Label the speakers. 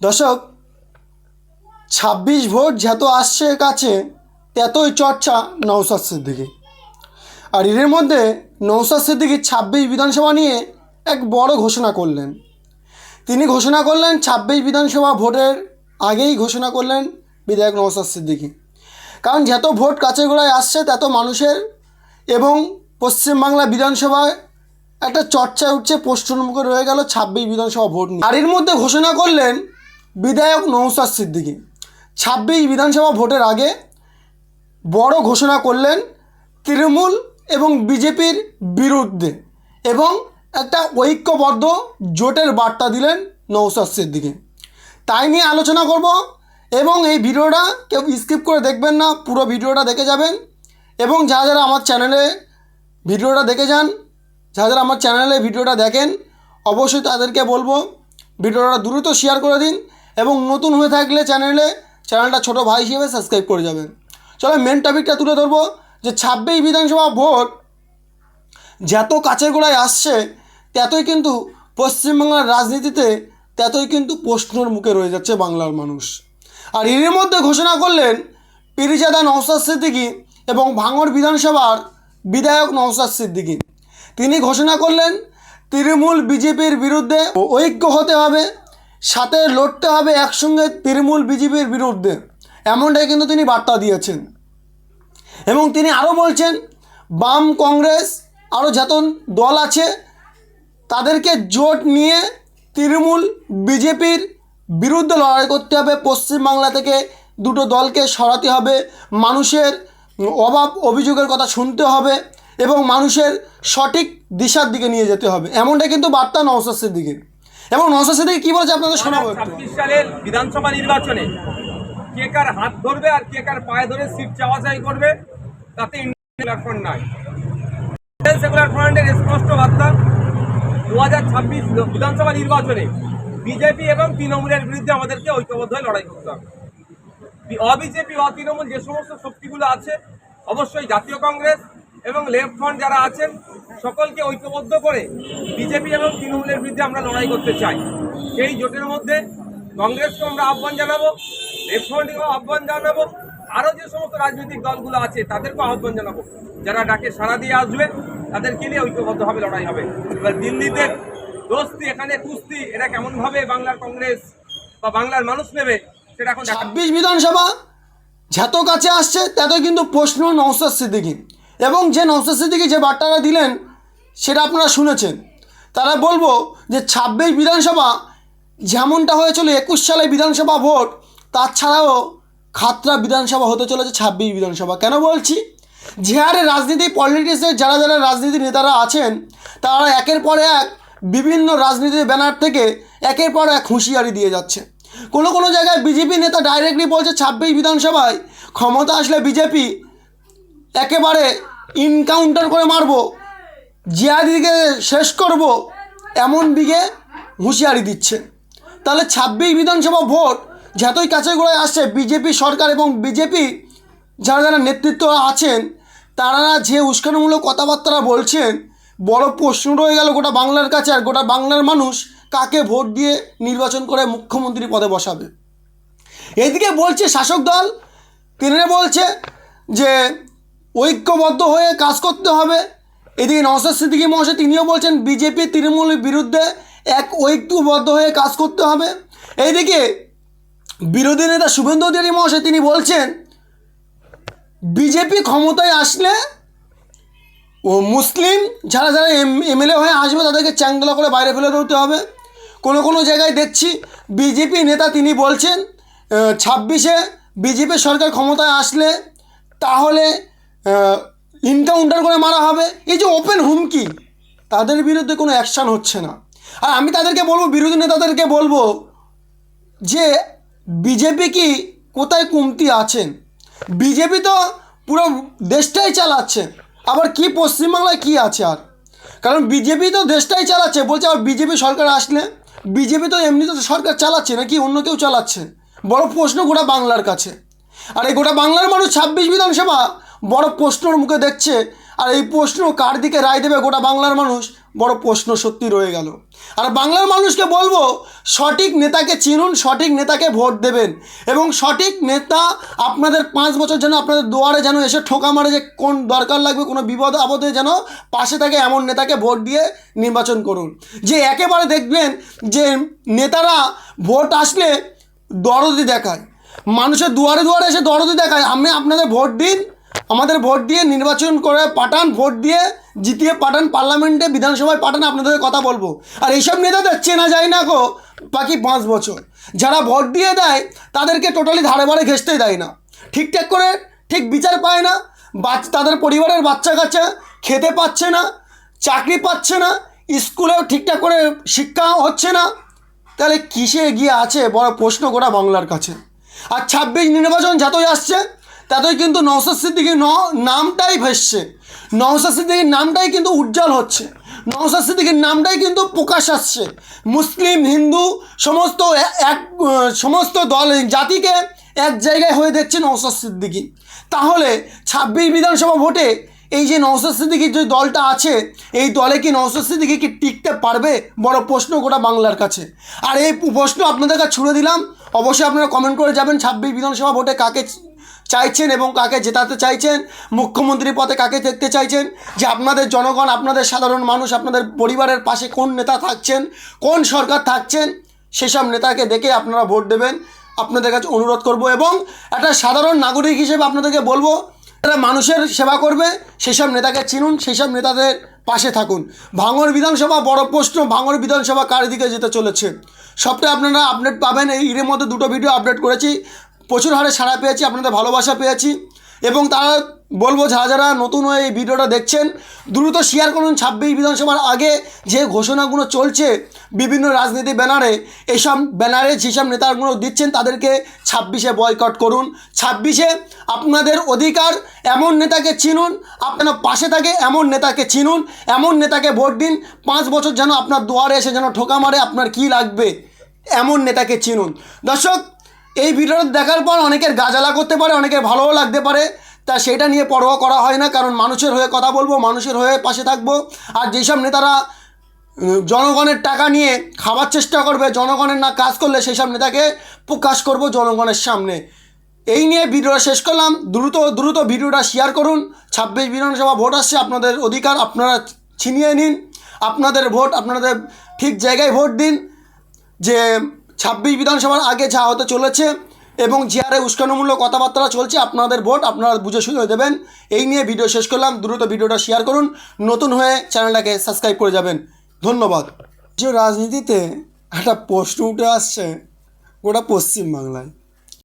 Speaker 1: দর্শক, ছাব্বিশ ভোট যত আসছে কাছে, ততই চর্চা নৌসাদ সিদ্দিকি আর এর মধ্যে নৌসাদ সিদ্দিকি ছাব্বিশ বিধানসভা নিয়ে এক বড় ঘোষণা করলেন। তিনি ঘোষণা করলেন, ছাব্বিশ বিধানসভা ভোটের আগেই ঘোষণা করলেন বিধায়ক নৌসাদ সিদ্দিকি। কারণ যত ভোট কাছে গোড়ায় আসছে, তত মানুষের এবং পশ্চিমবাংলা বিধানসভায় একটা চর্চা উঠছে, প্রশ্নমুখে রয়ে গেল ছাব্বিশ বিধানসভা ভোট নিয়ে। আর এর মধ্যে ঘোষণা করলেন বিধায়ক নৌসাদ সিদ্দিকি। ছাব্বিশ বিধানসভা ভোটের আগে বড় ঘোষণা করলেন তৃণমূল এবং বিজেপির বিরুদ্ধে এবং একটা ঐক্যবদ্ধ জোটের বার্তা দিলেন নৌসাদ সিদ্দিকি। তাই নিয়ে আলোচনা করব এবং এই ভিডিওটা কেউ স্কিপ করে দেখবেন না, পুরো ভিডিওটা দেখে যাবেন এবং যারা যারা আমার চ্যানেলে ভিডিওটা দেখে যান, যারা যারা আমার চ্যানেলে ভিডিওটা দেখেন, অবশ্যই তাদেরকে বলব ভিডিওটা দ্রুত শেয়ার করে দিন এবং নতুন হয়ে থাকলে চ্যানেলে, চ্যানেলটা ছোট ভাই হিসেবে সাবস্ক্রাইব করে যাবেন। চলো মেন টপিকটা তুলে ধরবো, যে ছাব্বিশ বিধানসভা ভোট যত কাছে গোড়ায় আসছে, ততই কিন্তু পশ্চিমবাংলার রাজনীতিতে ততই কিন্তু প্রশ্নর মুখে রয়ে যাচ্ছে বাংলার মানুষ। আর এর মধ্যে ঘোষণা করলেন পিরিজাদা নওসাদ সিদ্দিকী এবং ভাঙড় বিধানসভার বিধায়ক নওসাদ সিদ্দিকী। তিনি ঘোষণা করলেন, তৃণমূল বিজেপির বিরুদ্ধে ঐক্য হতে হবে সাথে লড়তে হবে একসঙ্গে তৃণমূল বিজেপির বিরুদ্ধে। এমনটাই কিন্তু তিনি বার্তা দিয়েছেন। এবং তিনি আরও বলছেন, বাম কংগ্রেস আরও যত দল আছে, তাদেরকে জোট নিয়ে তৃণমূল বিজেপির বিরুদ্ধে লড়াই করতে হবে। পশ্চিমবাংলা থেকে দুটো দলকে সরাতে হবে। মানুষের অভাব অভিযোগের কথা শুনতে হবে এবং মানুষের সঠিক দিশার দিকে নিয়ে যেতে হবে। এমনটা কিন্তু বার্তা নওসাসের দিকে এবং নওসাসের দিকে কী বলেছে আপনাদের শোনাবো একটু?
Speaker 2: ছাব্বিশ সালের বিধানসভা নির্বাচনে কে কার হাত ধরবে আর কে কার পায়ে ধরে সিট চাওয়াচাই করবে তাতে ইন্ডিয়ান ফ্রন্ট নাই। ইন্ডিয়ান সেকুলার ফ্রন্টের স্পষ্ট বার্তা দু হাজার ছাব্বিশ বিধানসভা নির্বাচনে বিজেপি এবং তৃণমূলের বিরুদ্ধে আমাদেরকে ঐক্যবদ্ধ হয়ে লড়াই করতে হবে। বি- অবিজেপি অতৃণমূল যে সমস্ত শক্তিগুলো আছে অবশ্যই জাতীয় কংগ্রেস এবং লেফট ফ্রন্ট যারা আছেন, সকলকে ঐক্যবদ্ধ করে বিজেপি এবং তৃণমূলের বিরুদ্ধে আমরা লড়াই করতে চাই। সেই জোটের মধ্যে কংগ্রেসকেও আমরা আহ্বান জানাব লেফট ফ্রন্টকেও আহ্বান জানাব, আরও যে সমস্ত রাজনৈতিক দলগুলো আছে, তাদেরকেও আহ্বান জানাব। যারা ডাকে সাড়া দিয়ে আসবে, তাদেরকে নিয়ে ঐক্যবদ্ধভাবে লড়াই হবে। এবার দিল্লিতে দোস্তি, এখানে কুস্তি, এটা কেমনভাবে বাংলার কংগ্রেস বা বাংলার মানুষ নেবে, সেটা এখন দেখা
Speaker 1: ছাব্বিশ বিধানসভা যত কাছে আসছে ততই কিন্তু প্রশ্ন নৌসাদ সিদ্দিকি এবং যে নৌসাদ সিদ্দিকি যে বার্তাটা দিলেন, সেটা আপনারা শুনেছেন। তারা বলব যে ছাব্বিশ বিধানসভা যেমনটা হয়েছিল একুশ সালে বিধানসভা ভোট তাছাড়াও খাতরা বিধানসভা হতে চলেছে ছাব্বিশ বিধানসভা। কেন বলছি? যে হারে রাজনীতি পলিটিক্সের যারা যারা রাজনীতি নেতারা আছেন, তারা একের পর এক বিভিন্ন রাজনীতির ব্যানার থেকে একের পর এক হুঁশিয়ারি দিয়ে যাচ্ছে। কোনো কোনো জায়গায় বিজেপি নেতা ডাইরেক্টলি বলছে ছাব্বিশ বিধানসভায় ক্ষমতা আসলে বিজেপি একেবারে ইনকাউন্টার করে মারবো। জিয়াদিকে শেষ করব। এমন দিকে হুঁশিয়ারি দিচ্ছে। তাহলে ছাব্বিশ বিধানসভা ভোট যতই কাছে গোড়ায় আসছে বিজেপি সরকার এবং বিজেপি যারা যারা নেতৃত্ব আছেন, তারা যে উস্কানিমূলক কথাবার্তা বলছেন, বড় প্রশ্ন রয়ে গেল গোটা বাংলার কাছে আর গোটা বাংলার মানুষ কাকে ভোট দিয়ে নির্বাচন করে মুখ্যমন্ত্রী পদে বসাবে। এদিকে বলছে শাসক দল তিনি বলছে যে ঐক্যবদ্ধ হয়ে কাজ করতে হবে। এদিকে নওসাদ সিদ্দিকী মহাশয় তিনিও বলছেন, বিজেপি তৃণমূলের বিরুদ্ধে এক ঐক্যবদ্ধ হয়ে কাজ করতে হবে। এইদিকে বিরোধী নেতা শুভেন্দু অধিকারী মহাশয় তিনি বলছেন, বিজেপি ক্ষমতায় আসলে ও মুসলিম যারা যারা এম, এমএলএ হয়ে আসবে তাদেরকে চ্যাংদোলা করে বাইরে ফেলে দিতে হবে। কোনো কোনো জায়গায় দেখছি বিজেপি নেতা তিনি বলছেন ছাব্বিশে বিজেপি সরকার ক্ষমতায় আসলে তাহলে ইনকাউন্টার করে মারা হবে। এই যে ওপেন হুমকি, তাদের বিরুদ্ধে কোনো অ্যাকশান হচ্ছে না। আর আমি তাদেরকে বলব, বিরোধী নেতাদেরকে বলব যে বিজেপি কি কোথায় কমতি আছেন? বিজেপি তো পুরো দেশটাই চালাচ্ছে। আবার কি পশ্চিমবাংলায় কি আছে আর? কারণ বিজেপি তো দেশটাই চালাচ্ছে। বলছে আবার বিজেপি সরকার আসলে? বিজেপি তো এমনিতে তো সরকার চালাচ্ছে, নাকি অন্য কেউ চালাচ্ছে? বড় প্রশ্ন গোটা বাংলার কাছে। আর এই গোটা বাংলার মানুষ ছাব্বিশ বিধানসভা বড় প্রশ্নর মুখে দেখছে, আর এই প্রশ্ন কার দিকে রায় দেবে গোটা বাংলার মানুষ? বড় প্রশ্ন সত্যি রয়ে গেল। আর বাংলার মানুষকে বলব, সঠিক নেতাকে চিনুন, সঠিক নেতাকে ভোট দেবেন। এবং সঠিক নেতা আপনাদের পাঁচ বছর যেন আপনাদের দুয়ারে যেন এসে ঠোকা মারে যে কোন দরকার লাগবে, কোনো বিপদ, আপদে যেন পাশে থাকে এমন নেতাকে ভোট দিয়ে নির্বাচন করুন। যে একেবারে দেখবেন যে নেতারা ভোট আসলে দরদি দেখায়। মানুষের দুয়ারে দুয়ারে এসে দরদি দেখায়, আমি আপনাদের ভোট দিন আমাদের ভোট দিয়ে নির্বাচন করে পাঠান, ভোট দিয়ে জিতিয়ে পাঠান, পার্লামেন্টে, বিধানসভায় পাঠান, আপনাদের কথা বলব। আর এইসব নেতাদের চেনা যায় না গো, বাকি পাঁচ বছর। যারা ভোট দিয়ে দেয়, তাদেরকে টোটালি ধারে বারে ঘেসতেই দেয় না। ঠিকঠাক করে, ঠিক বিচার পায় না বাচ্চা তাদের পরিবারের বাচ্চা কাচ্চা খেতে পাচ্ছে না, চাকরি পাচ্ছে না, স্কুলেও ঠিকঠাক করে শিক্ষা হচ্ছে না। তাহলে কিসে এগিয়ে আছে, বড় প্রশ্ন গোটা বাংলার কাছে। আর ছাব্বিশ নির্বাচন যতই আসছে ততই কিন্তু নওসাদ সিদ্দিকির ন নামটাই ভেসছে। নওসাদ সিদ্দিকির নামটাই কিন্তু উজ্জ্বল হচ্ছে। নওসাদ সিদ্দিকির নামটাই কিন্তু প্রকাশ আসছে। মুসলিম, হিন্দু, সমস্ত এক সমস্ত দল জাতিকে এক জায়গায় হয়ে দেখছে নওসাদ সিদ্দিকি। তাহলে ছাব্বিশ বিধানসভা ভোটে এই যে নওসাদ সিদ্দিকির যে দলটা আছে, এই দলে কি নওসাদ সিদ্দিকি কি টিকতে পারবে? বড় প্রশ্ন গোটা বাংলার কাছে। আর এই প্রশ্ন আপনাদের কাছে ছুড়ে দিলাম। অবশ্যই আপনারা কমেন্ট করে যাবেন ছাব্বিশ বিধানসভা ভোটে কাকে চাইছেন এবং কাকে জেতাতে চাইছেন, মুখ্যমন্ত্রী পদে কাকে দেখতে চাইছেন, যে আপনাদের জনগণ, আপনাদের সাধারণ মানুষ, আপনাদের পরিবারের পাশে কোন নেতা থাকছেন, কোন সরকার থাকছেন, সেসব নেতাকে দেখে আপনারা ভোট দেবেন। আপনাদের কাছে অনুরোধ করব এবং একটা সাধারণ নাগরিক হিসেবে আপনাদেরকে বলব, যারা মানুষের সেবা করবে, সেসব নেতাকে চিনুন, সেসব নেতাদের পাশে থাকুন। ভাঙর বিধানসভা বড় প্রশ্ন ভাঙর বিধানসভা কার দিকে যেতে চলেছে? সবটাই আপনারা আপডেট পাবেন। এই এর মধ্যে দুটো ভিডিও আপডেট করেছি। প্রচুর হারে সাড়া পেয়েছি, আপনাদের ভালোবাসা পেয়েছি। এবং তারা বলব, যারা যারা নতুন হয়ে এই ভিডিওটা দেখছেন, দ্রুত শেয়ার করুন। ছাব্বিশ বিধানসভার আগে যে ঘোষণাগুলো চলছে বিভিন্ন রাজনীতি ব্যানারে এইসব ব্যানারে যেসব নেতাগুলো দিচ্ছেন, তাদেরকে ছাব্বিশে বয়কট করুন। ছাব্বিশে আপনাদের অধিকার, এমন নেতাকে চিনুন, আপনার পাশে থাকে, এমন নেতাকে চিনুন, এমন নেতাকে ভোট দিন, পাঁচ বছর যেন আপনার দুয়ারে এসে যেন ঠোকা মারে, আপনার কী লাগবে? এমন নেতাকে চিনুন। দর্শক এই ভিডিওটা দেখার পর অনেকের গাজালা করতে পারে, অনেকের ভালোও লাগতে পারে। তা সেটা নিয়ে পরোয়া করা হয় না, কারণ মানুষের হয়ে কথা বলব, মানুষের হয়ে পাশে থাকব। আর যেসব নেতারা জনগণের টাকা নিয়ে খাবার চেষ্টা করবে, জনগণের না কাজ করলে সেই সব নেতাকে প্রকাশ করব জনগণের সামনে। এই নিয়ে ভিডিওটা শেষ করলাম। দ্রুত দ্রুত ভিডিওটা শেয়ার করুন। ছাব্বিশ বিধানসভা ভোট আসছে, আপনাদের অধিকার আপনারা ছিনিয়ে নিন। আপনাদের ভোট, আপনাদের ঠিক জায়গায় ভোট দিন। যে ছাব্বিশ বিধানসভার আগে যা হতে চলেছে এবং যে হারে উস্কানোমূলক কথাবার্তা চলছে, আপনাদের ভোট আপনারা বুঝে শুনে দেবেন। এই নিয়ে ভিডিও শেষ করলাম। দ্রুত ভিডিওটা শেয়ার করুন। নতুন হয়ে চ্যানেলটাকে সাবস্ক্রাইব করে যাবেন। ধন্যবাদ। যে রাজনীতিতে একটা প্রশ্ন উঠে আসছে, গোটা পশ্চিমবাংলায়।